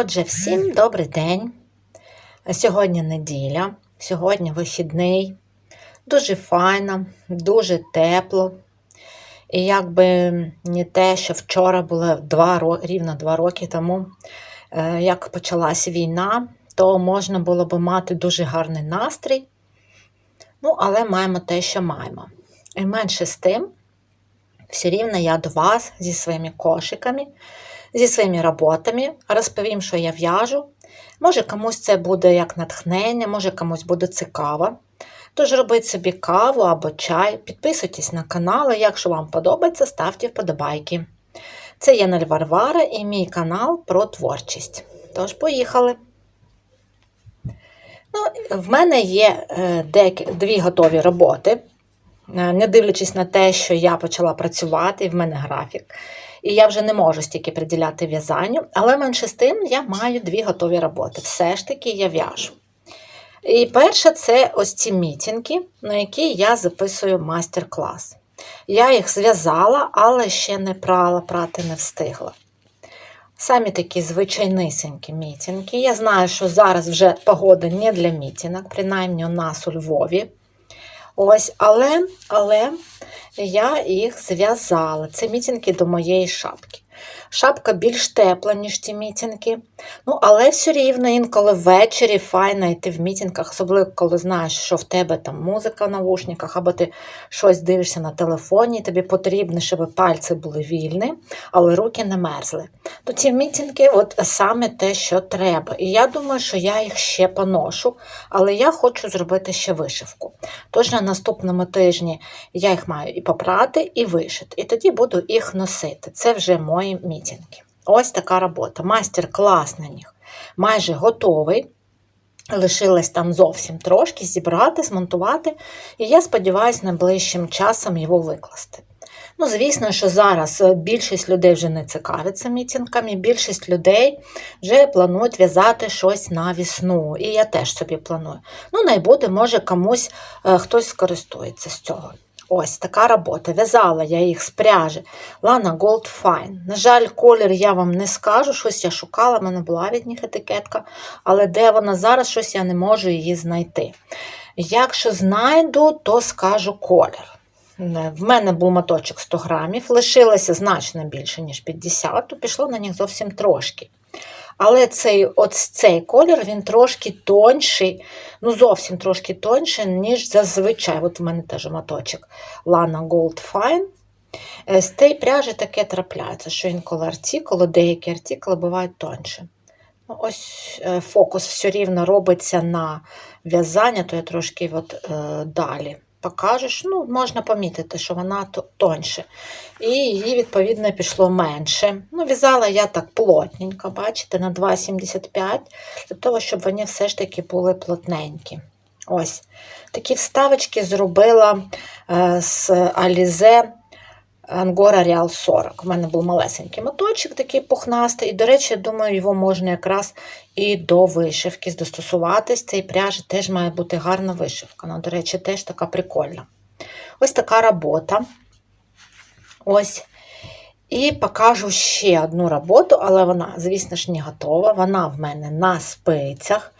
Отже, всім добрий день. Сьогодні неділя, сьогодні вихідний. Дуже файно, дуже тепло. І якби не те, що вчора було два, рівно два роки тому, е, як почалась війна, то можна було би мати дуже гарний настрій. Ну, але маємо те, що маємо. І менше з тим, все рівно я до вас зі своїми кошиками, зі своїми роботами розповім, що я в'яжу. Може, комусь це буде як натхнення, може комусь буде цікаво. Тож робіть собі каву або чай, підписуйтесь на канал, і якщо вам подобається, ставте вподобайки. Це є Нель Варвара і мій канал про творчість. Тож, поїхали! Ну, в мене є е, дві готові роботи. Е, Не дивлячись на те, що я почала працювати, і в мене графік, і я вже не можу стільки приділяти в'язанню, але менше з тим я маю дві готові роботи. Все ж таки я в'яжу. І перше це ось ці мітінги, на які я записую майстер-клас. Я їх зв'язала, але ще не прала, прати не встигла. Самі такі звичайнисенькі мітинги. Я знаю, що зараз вже погода не для мітинок, принаймні у нас у Львові. Ось, але, але я їх зв'язала. Це мітінки до моєї шапки. Шапка більш тепла, ніж ті мітинги. Ну, але все рівно інколи ввечері файно йти в мітингах, особливо коли знаєш, що в тебе там музика в навушниках, або ти щось дивишся на телефоні, тобі потрібно, щоб пальці були вільні, але руки не мерзли. То ці мітинги от саме те, що треба. І я думаю, що я їх ще поношу, але я хочу зробити ще вишивку. Тож на наступному тижні я їх маю і попрати, і вишити. І тоді буду їх носити. Це вже мої мітинги. Ось така робота. Майстер-клас на них майже готовий. Лишилось там зовсім трошки зібрати, змонтувати, і я сподіваюся, найближчим часом його викласти. Ну, звісно, що зараз е, більшість людей вже не цікавиться мітингами, більшість людей вже планують в'язати щось на весну. І я теж собі планую. Ну, найбуде, може, комусь е, хтось скористується з цього. Ось така робота. В'язала я їх з пряжі Lana Gold Fine. На жаль, колір я вам не скажу, щось я шукала, в мене була від них етикетка, але де вона зараз, щось я не можу її знайти. Якщо знайду, то скажу колір. В мене був моточок 100 грамів, лишилося значно більше, ніж 50, то пішло на них зовсім трошки. Але цей, от цей колір він трошки тонший, ну зовсім трошки тонший, ніж зазвичай. От в мене теж моточок Lana Gold Fine. Е, З тієї пряжі таке трапляється, що інколи артикули, деякі артикули бувають тонші. Ну, ось е, фокус все рівно робиться на в'язання, то я трошки от, е, далі покажеш. Ну, можна помітити, що вона тоньше. І її, відповідно, пішло менше. Ну, в'язала я так плотненько, бачите, на 2,75, для того, щоб вони все ж таки були плотненькі. Ось. Такі вставочки зробила е, з Alize Angora Real 40. У мене був малесенький моточок, такий пухнастий. І, до речі, я думаю, його можна якраз і до вишивки застосуватись. Цей пряжі теж має бути гарна вишивка. Вона, до речі, теж така прикольна. Ось така робота. Ось. І покажу ще одну роботу, але вона, звісно ж, не готова. Вона в мене на спицях.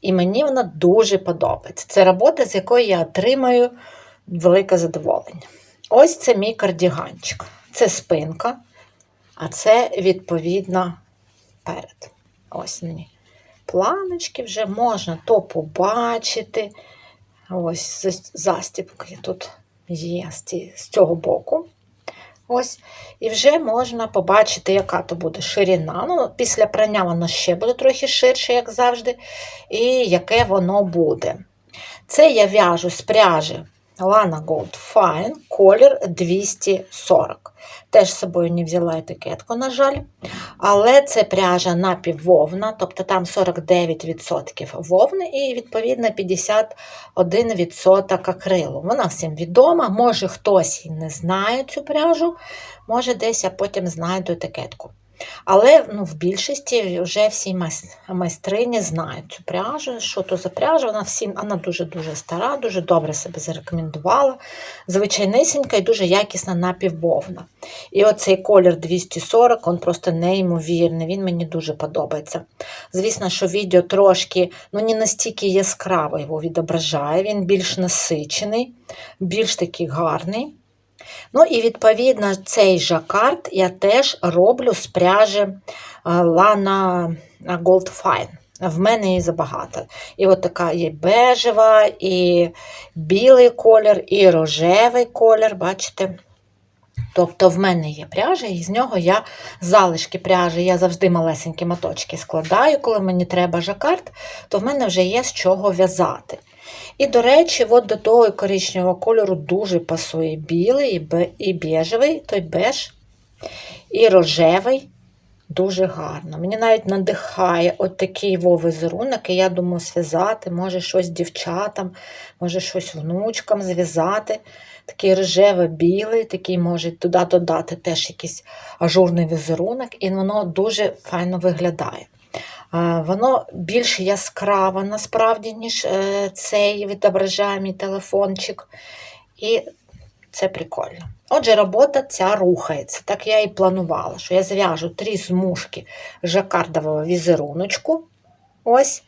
І мені вона дуже подобається. Це робота, з якої я отримаю велике задоволення. Ось це мій кардіганчик. Це спинка, а це, відповідно, перед. Ось мені. Планочки вже можна то побачити. Ось зас- застібки тут є з цього боку. Ось. І вже можна побачити, яка то буде ширина. Ну, після прання воно ще буде трохи ширше, як завжди, і яке воно буде. Це я в'яжу з пряжі Lana Gold Fine, колір 240. Теж з собою не взяла етикетку, на жаль. Але це пряжа напіввовна, тобто там 49% вовни і, відповідно, 51% акрилу. Вона всім відома. Може, хтось не знає цю пряжу, може, десь я потім знайду етикетку. Але ну, в більшості вже всі майстрині знають цю пряжу, що то за пряжа, вона всім, вона дуже-дуже стара, дуже добре себе зарекомендувала. Звичайнисінька і дуже якісна напіввовна. І оцей колір 240, він просто неймовірний, він мені дуже подобається. Звісно, що відео трошки, ну не настільки яскраво його відображає, він більш насичений, більш такий гарний. Ну і відповідно цей жакард я теж роблю з пряжі е, Lana Gold Fine. В мене її забагато. І от така є бежева, і білий колір, і рожевий колір, бачите? Тобто в мене є пряжа, і з нього я залишки пряжі, я завжди малесенькі моточки складаю, коли мені треба жакард, то в мене вже є з чого в'язати. І, до речі, от до того коричневого кольору дуже пасує білий і бе- бежевий, той беж, і рожевий. Дуже гарно. Мені навіть надихає от такий во візерунок, і я думаю, зв'язати, може щось дівчатам, може щось внучкам зв'язати. Такий рожево-білий, такий може туди додати теж якийсь ажурний візерунок, і воно дуже файно виглядає. Воно більш яскраво, насправді, ніж е, цей відображає телефончик. І це прикольно. Отже, робота ця рухається. Так я і планувала, що я зв'яжу три змушки жакардового візеруночку. Ось.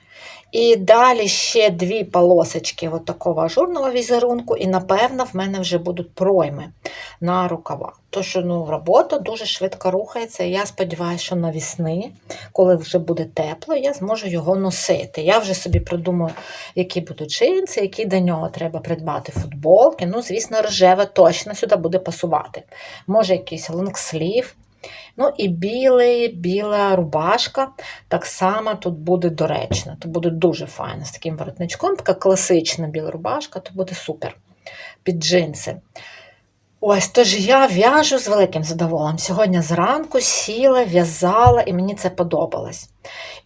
І далі ще дві полосочки от такого ажурного візерунку, і, напевно, в мене вже будуть пройми на рукава. Тож ну, робота дуже швидко рухається, і я сподіваюся, що навесни, коли вже буде тепло, я зможу його носити. Я вже собі придумаю, які будуть джинси, які до нього треба придбати футболки. Ну, звісно, рожеве точно сюди буде пасувати. Може, якийсь лонгслів. Ну і білий, біла рубашка так само тут буде доречна. То буде дуже файно з таким воротничком. Така класична біла рубашка, то буде супер під джинси. Ось, тож я в'яжу з великим задоволенням. Сьогодні зранку сіла, в'язала, і мені це подобалось.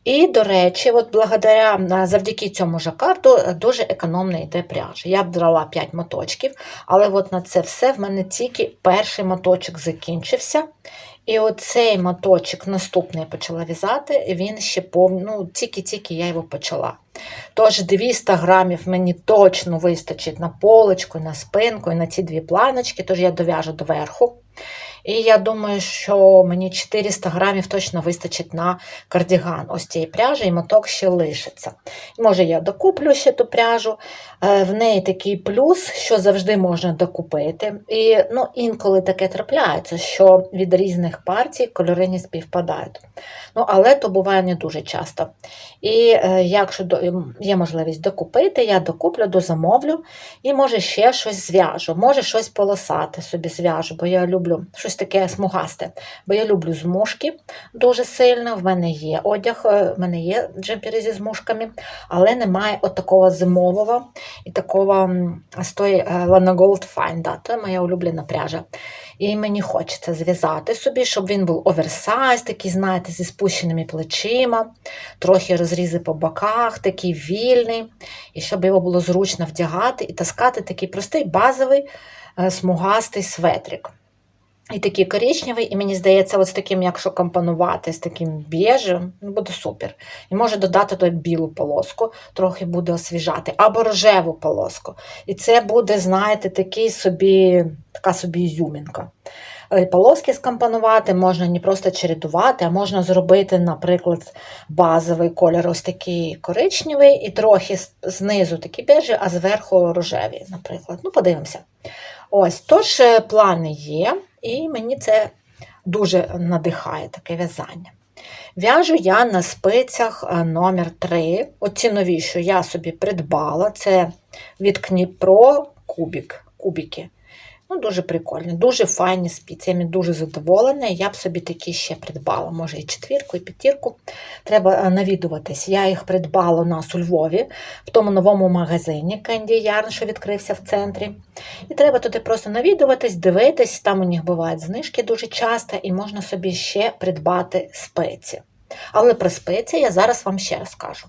І, до речі, от благодаря завдяки цьому жакарду е, дуже економно йде пряжа. Я б брала 5 моточків, але от на це все в мене тільки перший моточок закінчився. І оцей моточок наступний я почала в'язати, він ще повний, ну, тільки-тільки я його почала. Тож 200 грамів мені точно вистачить на полочку, на спинку і на ці дві планочки, тож я дов'яжу доверху. І я думаю, що мені 400 грамів точно вистачить на кардіган ось цієї пряжі, і моток ще лишиться. Може, я докуплю ще ту пряжу. Е, В неї такий плюс, що завжди можна докупити. І ну, інколи таке трапляється, що від різних партій кольори співпадають. Ну, але то буває не дуже часто. І е, якщо є можливість докупити, я докуплю, дозамовлю і може ще щось зв'яжу, може щось полосати собі зв'яжу, бо я люблю щось таке смугасте, бо я люблю змушки дуже сильно. В мене є одяг, е, в мене є джемпери зі змушками, але немає от такого зимового і такого з тої е, Lana Gold Fine, да, це моя улюблена пряжа. І мені хочеться зв'язати собі, щоб він був оверсайз, такий, знаєте, зі спущеними плечима, трохи розрізи по боках, такий вільний, і щоб його було зручно вдягати і таскати такий простий базовий е, смугастий светрик. І такий коричневий, і мені здається, з таким, якщо компонувати, з таким біжем, ну, буде супер. І може додати тут білу полоску, трохи буде освіжати, або рожеву полоску. І це буде, знаєте, такий собі, така собі ізюмінка. Е, Полоски скомпонувати можна не просто чередувати, а можна зробити, наприклад, базовий колір ось такий коричневий, і трохи знизу такий бежий, а зверху рожевий, наприклад. Ну, подивимося. Ось, тож е, плани є, і мені це дуже надихає таке в'язання. В'яжу я на спицях е, номер 3. Оці нові, що я собі придбала, це від Кніпро кубік, кубики. Ну, дуже прикольні, дуже файні спиці. Я дуже задоволена. Я б собі такі ще придбала. Може, і четвірку, і п'ятірку. Треба е, навідуватись. Я їх придбала у нас у Львові, в тому новому магазині Candy Yarn, що відкрився в центрі. І треба туди просто навідуватись, дивитись. Там у них бувають знижки дуже часто, і можна собі ще придбати спеці. Але про спеції я зараз вам ще розкажу.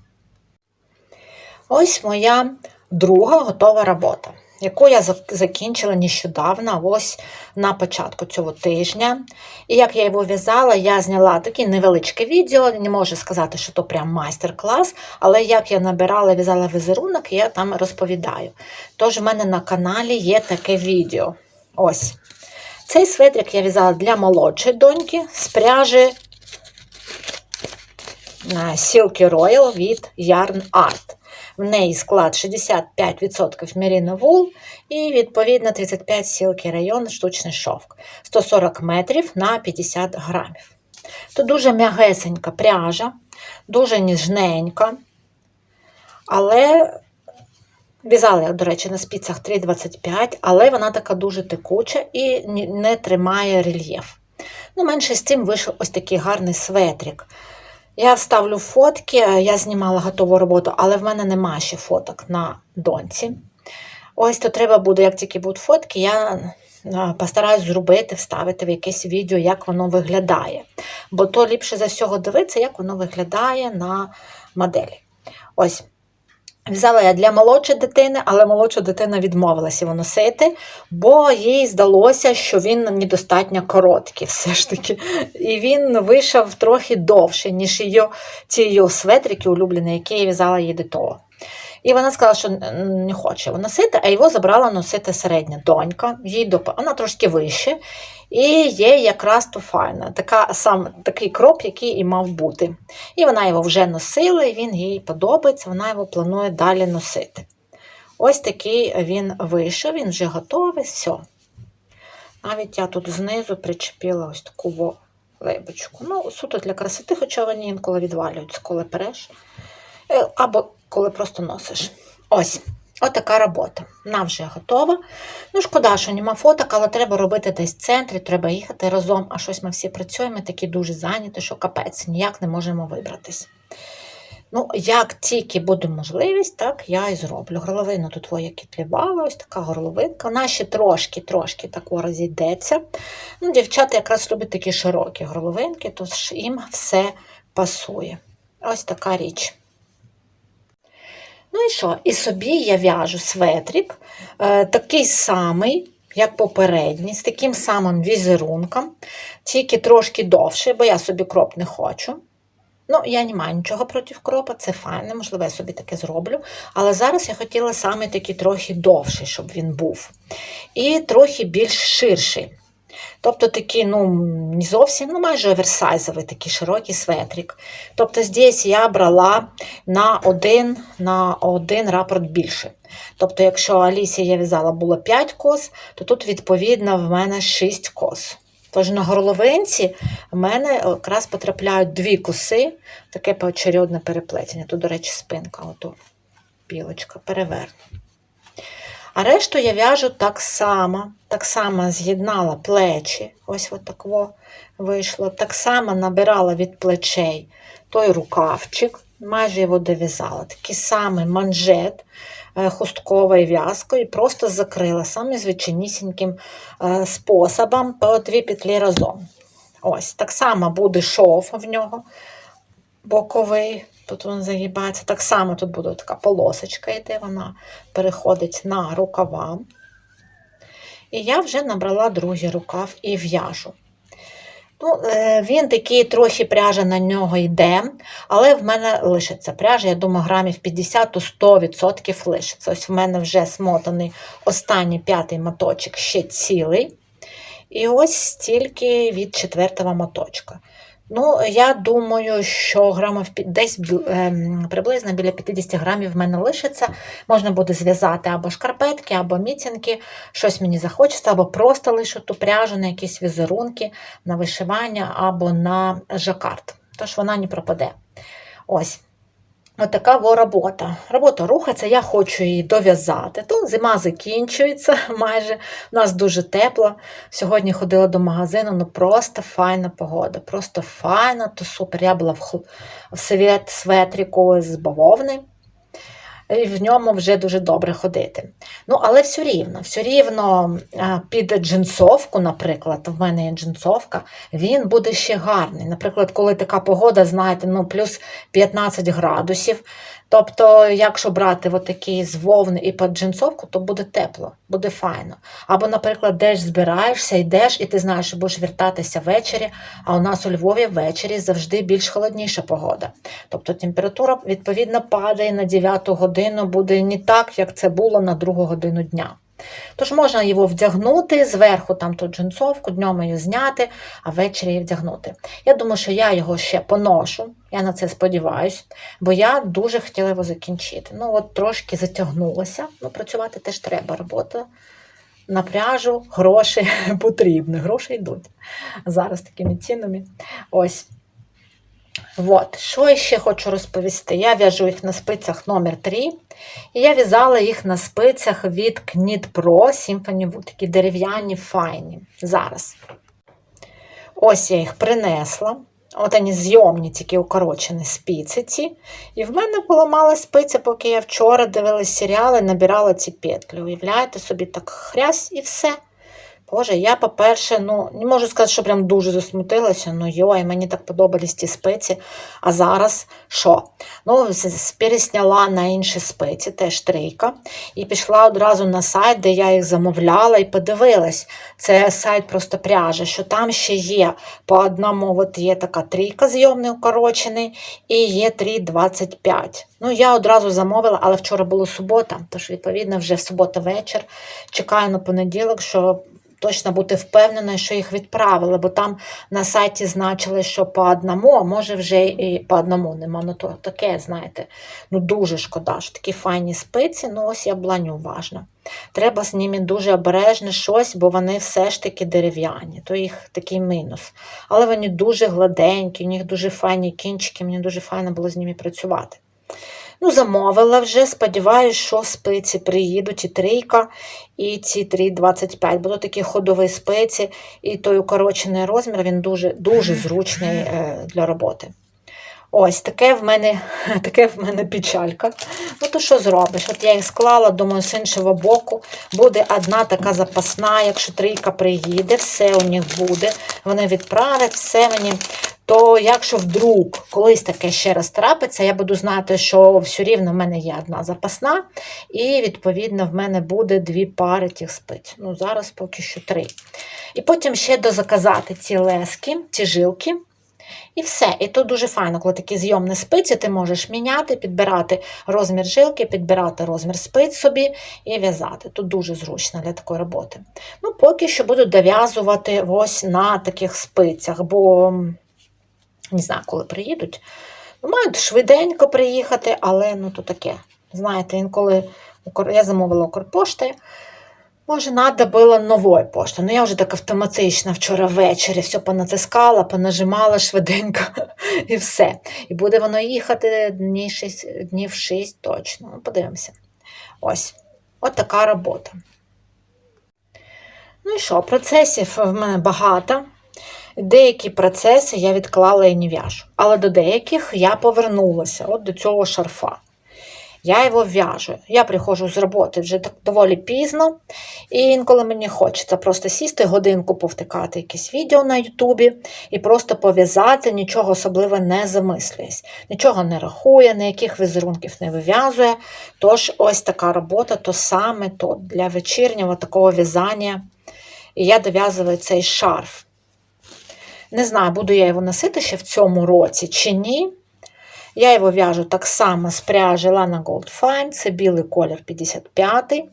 Ось моя друга готова робота. Яку я закінчила нещодавно, ось на початку цього тижня. І як я його в'язала, я зняла таке невеличке відео. Не можу сказати, що то прям майстер-клас, але як я набирала, в'язала візерунок, я там розповідаю. Тож в мене на каналі є таке відео. Ось. Цей светрик я в'язала для молодшої доньки з пряжі е, Silky Royal від Yarn Art. В неї склад 65% Merino Wool і відповідно 35 Silky район штучний шовк. 140 метрів на 50 грамів. Тут дуже м'ягесенька пряжа, дуже ніжненька. Але в'язала я, до речі, на спицях 3,25, але вона така дуже текуча і не тримає рельєф. Ну, менше з цим вийшов ось такий гарний светрик. Я вставлю фотки, я знімала готову роботу, але в мене нема ще фоток на доньці. Ось то треба буде, як тільки будуть фотки, я постараюсь зробити, вставити в якесь відео, як воно виглядає. Бо то ліпше за всього дивитися, як воно виглядає на моделі. Ось. В'язала я для молодшої дитини, але молодша дитина відмовилася його носити, бо їй здалося, що він недостатньо короткий все ж таки. І він вийшов трохи довше, ніж її, ці її светрики улюблені, які я в'язала їй до того. І вона сказала, що не хоче його носити, а його забрала носити середня донька, їй доп... вона трошки вище, і є якраз то файна, така, сам, такий кроп, який і мав бути. І вона його вже носила, і він їй подобається, вона його планує далі носити. Ось такий він вийшов, він вже готовий, все. Навіть я тут знизу причепила ось таку лейбочку. Ну, суто для красоти, хоча вони інколи відвалюються, коли переш. Е, Або коли просто носиш. Ось. Отака робота. Вона вже готова. Ну, шкода, що нема фоток, але треба робити десь в центрі, треба їхати разом. А щось ми всі працюємо, такі дуже зайняті, що капець, ніяк не можемо вибратись. Ну, як тільки буде можливість, так я і зроблю. Горловину тут твоя кітлівала, ось така горловинка. Вона ще трошки-трошки тако розійдеться. Ну, дівчата якраз люблять такі широкі горловинки, тож їм все пасує. Ось така річ. Ну і що? І собі я в'яжу светрик, е, такий самий, як попередній, з таким самим візерунком, тільки трошки довше, бо я собі кроп не хочу. Ну, я не маю нічого проти кропа, це файне, можливо, я собі таке зроблю. Але зараз я хотіла саме такий трохи довший, щоб він був. І трохи більш ширший. Тобто такий, ну, не зовсім, ну майже оверсайзовий такий широкий светрик. Тобто здесь я брала на один, на один рапорт більше. Тобто, якщо Алісі я в'язала було 5 кос, то тут, відповідно, в мене 6 кос. Тож на горловинці в мене якраз потрапляють дві коси, таке поочередне переплетення. Тут, до речі, спинка, ото білочка, переверну. А решту я в'яжу так само, так само з'єднала плечі, ось так вийшло. Так само набирала від плечей той рукавчик, майже його дов'язала. Такий самий манжет е, хустковою в'язкою, просто закрила самим звичайнісіньким е, способом по дві петлі разом. Ось, так само буде шов в нього боковий. Тут він загибається. Так само тут буде така полосочка, йде, вона переходить на рукава. І я вже набрала другий рукав і в'яжу. Ну, е, Він такий трохи пряжа на нього йде, але в мене лишиться пряжа, я думаю, грамів 50-100% лишиться. Ось в мене вже смотаний останній п'ятий моточок ще цілий. І ось стільки від четвертого моточка. Ну, я думаю, що грамів десь ем, приблизно біля 50 грамів в мене лишиться. Можна буде зв'язати або шкарпетки, або мітінки, щось мені захочеться, або просто лишу ту пряжу на якісь візерунки, на вишивання, або на жакард. Тож вона не пропаде. Ось. Отака во робота. Робота рухається, я хочу її дов'язати. Тут зима закінчується майже. У нас дуже тепло. Сьогодні ходила до магазину, ну просто файна погода. Просто файна, то супер. Я була в, в свет, светріку з бавовни. В ньому вже дуже добре ходити. Ну, але все рівно, все рівно під джинсовку, наприклад, в мене є джинсовка, він буде ще гарний. Наприклад, коли така погода, знаєте, ну, плюс 15 градусів, Тобто, якщо брати такі з вовни і під джинсовку, то буде тепло, буде файно. Або, наприклад, десь збираєшся, йдеш, і ти знаєш, що будеш вертатися ввечері, а у нас у Львові ввечері завжди більш холодніша погода. Тобто температура, відповідно, падає на 9 годину, буде не так, як це було на 2 годину дня. Тож можна його вдягнути, зверху там ту джинсовку, днем її зняти, а ввечері її вдягнути. Я думаю, що я його ще поношу, я на це сподіваюся, бо я дуже хотіла його закінчити. Ну, от трошки затягнулася, ну, працювати теж треба. Робота на пряжу, гроші потрібні, гроші йдуть. Зараз такими цінами. Ось. От, що я ще хочу розповісти? Я в'яжу їх на спицях номер 3 і я в'язала їх на спицях від Knit Pro Symphony Wood, такі дерев'яні файні. Зараз. Ось я їх принесла. От вони зйомні, тільки укорочені спиці. І в мене була мала спиця, поки я вчора дивилась серіали, набирала ці петлі. Уявляєте собі, так хрясь і все. Боже, я, по-перше, ну, не можу сказати, що прям дуже засмутилася, ну йой, мені так подобались ті спиці. А зараз що? Ну, пересняла на інші спиці, теж трійка. І пішла одразу на сайт, де я їх замовляла, і подивилась. Це сайт просто пряжа, що там ще є по одному, от є така трійка зйомний укорочений, і є 3,25. Ну, я одразу замовила, але вчора була субота, тож, відповідно, вже в субота вечір. Чекаю на понеділок, що точно бути впевнена, що їх відправили, бо там на сайті значили, що по одному, а може вже і по одному нема. Ну то таке, знаєте, ну дуже шкода, що такі файні спиці, ну ось я була неуважна. Треба з ними дуже обережно щось, бо вони все ж таки дерев'яні, то їх такий мінус. Але вони дуже гладенькі, у них дуже файні кінчики, мені дуже файно було з ними працювати. Ну, замовила вже, сподіваюся, що спиці приїдуть і трійка, і ці 3,25. Будуть такі ходові спиці, і той укорочений розмір, він дуже дуже зручний е, для роботи. Ось таке в мене таке в мене печалька. Ну, то що зробиш? От я їх склала, думаю, з іншого боку буде одна така запасна, якщо трійка приїде, все у них буде. Вони відправлять, все мені то якщо вдруг колись таке ще раз трапиться, я буду знати, що все рівно в мене є одна запасна, і, відповідно, в мене буде дві пари тих спиць. Ну, зараз поки що три. І потім ще дозаказати ці лески, ці жилки. І все. І тут дуже файно, коли такі зйомні спиці, ти можеш міняти, підбирати розмір жилки, підбирати розмір спиць собі і в'язати. Тут дуже зручно для такої роботи. Ну, Поки що буду дов'язувати ось на таких спицях, бо не знаю, коли приїдуть. Ну, Мають швиденько приїхати, але ну то таке. Знаєте, інколи я замовила Укрпошти, може, треба було новою поштою. Ну, я вже так автоматично вчора ввечері все понатискала, понажимала швиденько і все. І буде воно їхати днів 6, днів 6 точно. Ну, Подивимося. Ось. От така робота. Ну і що, процесів в мене багато. Деякі процеси я відклала і не в'яжу, але до деяких я повернулася от до цього шарфа. Я його в'яжу. Я приходжу з роботи вже доволі пізно, і інколи мені хочеться просто сісти, годинку повтикати якесь відео на Ютубі і просто пов'язати, нічого особливо не замислююсь. Нічого не рахує, ніяких візерунків не вив'язує. Тож, ось така робота, то саме то для вечірнього такого в'язання. І я дов'язую цей шарф. Не знаю, буду я його носити ще в цьому році чи ні. Я його в'яжу так само з пряжі Lana Gold Fine, це білий колір 55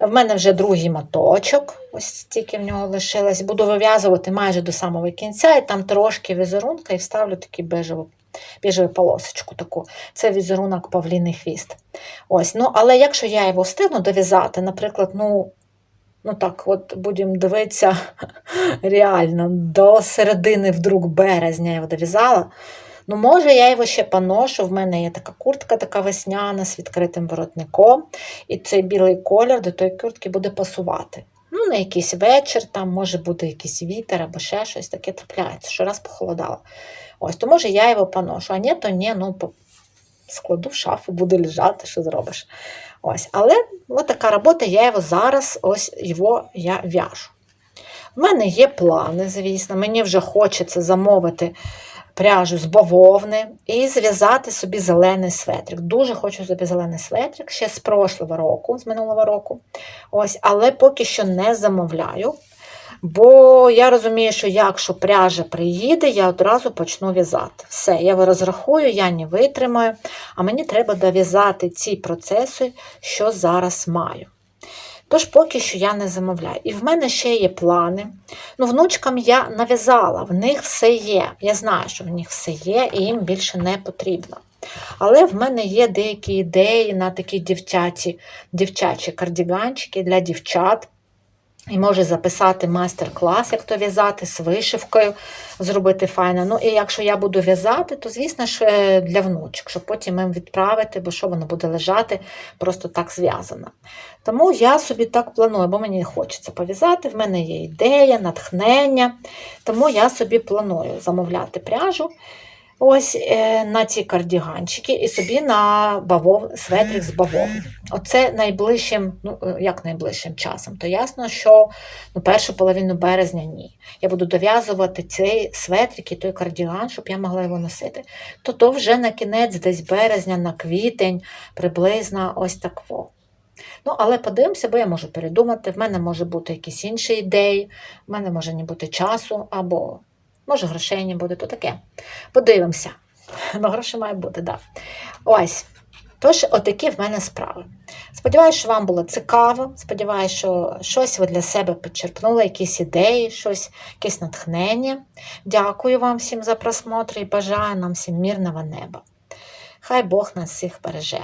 В мене вже другий моточок, ось стільки в нього лишилось. Буду вив'язувати майже до самого кінця, і там трошки візерунка і вставлю таку бежеву біжеву полосочку. таку. Це візерунок павліний хвіст. Ось, ну, Але якщо я його встигну дов'язати, наприклад, ну, Ну так, от будемо дивитися реально до середини вдруг березня я дов'язала. Ну, може, я його ще поношу. В мене є така куртка, така весняна з відкритим воротником. І цей білий колір до тої куртки буде пасувати. Ну, на якийсь вечір, там може бути якийсь вітер або ще щось таке трапляється, що раз похолодало. Ось, то може я його поношу, а ні, то ні, ну складу в шафу, буде лежати, що зробиш. Ось, Але ось така робота, я його зараз ось його я в'яжу. У мене є плани, звісно, мені вже хочеться замовити пряжу з бавовни і зв'язати собі зелений светрик. Дуже хочу собі зелений светрик ще з прошлого року, з минулого року. Ось, але поки що не замовляю. Бо я розумію, що якщо пряжа приїде, я одразу почну в'язати. Все, я розрахую, я не витримаю, а мені треба дов'язати ці процеси, що зараз маю. Тож поки що я не замовляю. І в мене ще є плани. Ну, внучкам я нав'язала, в них все є. Я знаю, що в них все є, і їм більше не потрібно. Але в мене є деякі ідеї на такі дівчачі, дівчачі кардіганчики для дівчат. І може записати майстер-клас, як то в'язати з вишивкою, зробити файно. Ну і якщо я буду в'язати, то, звісно ж, е, для внучок, щоб потім їм відправити, бо що воно буде лежати просто так зв'язано. Тому я собі так планую, бо мені хочеться пов'язати, в мене є ідея, натхнення. Тому я собі планую замовляти пряжу. Ось е, на ці кардіганчики і собі на бавов, светрик з бавовни. Оце найближчим, ну е, як найближчим часом. То ясно, що ну, першу половину березня ні. Я буду дов'язувати цей светрик і той кардіган, щоб я могла його носити. То то вже на кінець, десь березня, на квітень, приблизно ось такво. Ну, але подивимося, бо я можу передумати. В мене може бути якісь інші ідеї, в мене може не бути часу, або може грошей не буде, то таке. Подивимося. Ну, гроші має бути. Да. Ось. Тож, отакі в мене справи. Сподіваюся, що вам було цікаво. Сподіваюся, що щось ви для себе підчерпнули, якісь ідеї, щось, якесь натхнення. Дякую вам всім за просмотр і бажаю нам всім мирного неба. Хай Бог нас всіх береже.